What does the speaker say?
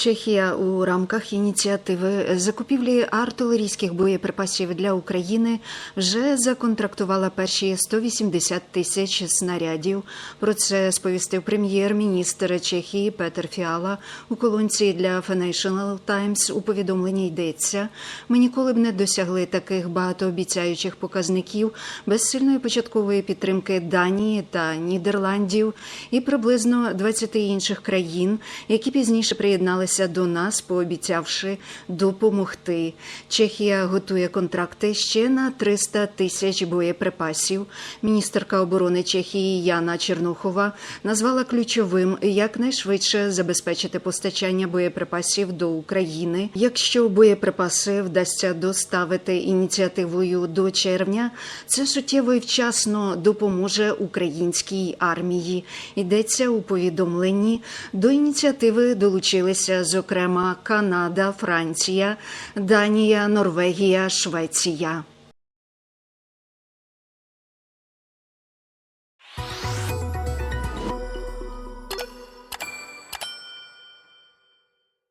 Чехія у рамках ініціативи закупівлі артилерійських боєприпасів для України вже законтрактувала перші 180 тисяч снарядів. Про це сповістив прем'єр-міністр Чехії Петер Фіала у колонці для Financial Times. У повідомленні йдеться: ми ніколи б не досягли таких багатообіцяючих показників без сильної початкової підтримки Данії та Нідерландів і приблизно 20 інших країн, які пізніше приєдналися до нас, пообіцявши допомогти. Чехія готує контракти ще на 300 тисяч боєприпасів. Міністерка оборони Чехії Яна Чернухова назвала ключовим якнайшвидше забезпечити постачання боєприпасів до України. Якщо боєприпаси вдасться доставити ініціативою до червня, це суттєво і вчасно допоможе українській армії. Йдеться у повідомленні. До ініціативи долучилися зокрема Канада, Франція, Данія, Норвегія, Швеція.